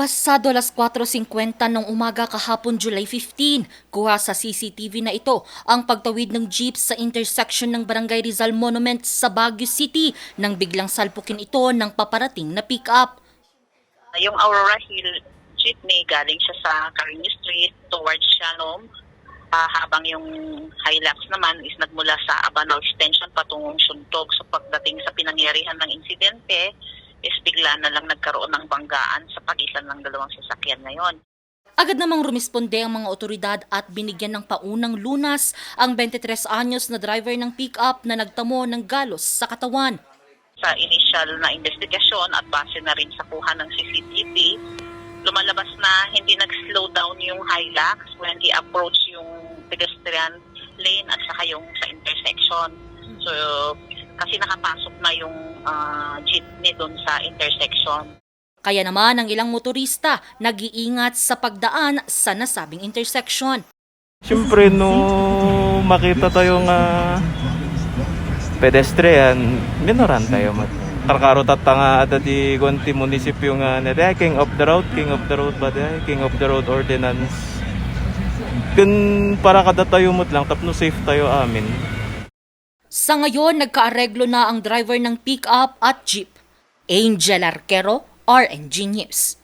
Pasado alas 4.50 ng umaga kahapon July 15, kuha sa CCTV na ito ang pagtawid ng jeep sa intersection ng Barangay Rizal Monument sa Baguio City nang biglang salpukin ito ng paparating na pick-up. Yung Aurora Hill jeepney galing siya sa Carino Street towards Shalom. Ah, habang yung Hilux naman is nagmula sa Abano Extension patungong Suntog. So pagdating sa pinangyarihan ng insidente, is bigla na lang nagkaroon ng banggaan sa pagitan ng dalawang sasakyan ngayon. Agad namang rumisponde ang mga otoridad at binigyan ng paunang lunas ang 23 anyos na driver ng pick-up na nagtamo ng galos sa katawan. Sa initial na investigasyon at base na rin sa kuha ng CCTV, lumalabas na hindi nag-slow down yung Hilux when he approached yung pedestrian lane at saka yung sa intersection. So, kasi nakapasok na yung ah, jeepney doon sa intersection. Kaya naman ang ilang motorista nag-iingat sa pagdaan sa nasabing intersection. Siyempre, no makita tayong uh, pedestrian, minoran tayo mat. Karkaro tatanga ada di konti munisipyo nga na "Eh, king of the road, king of the road ba di? king of the road ordinance. Kun para kada tayo mut lang tapno safe tayo amin. Sa ngayon, nagkaareglo na ang driver ng pick-up at jeep. Angel Arquero, RNG News.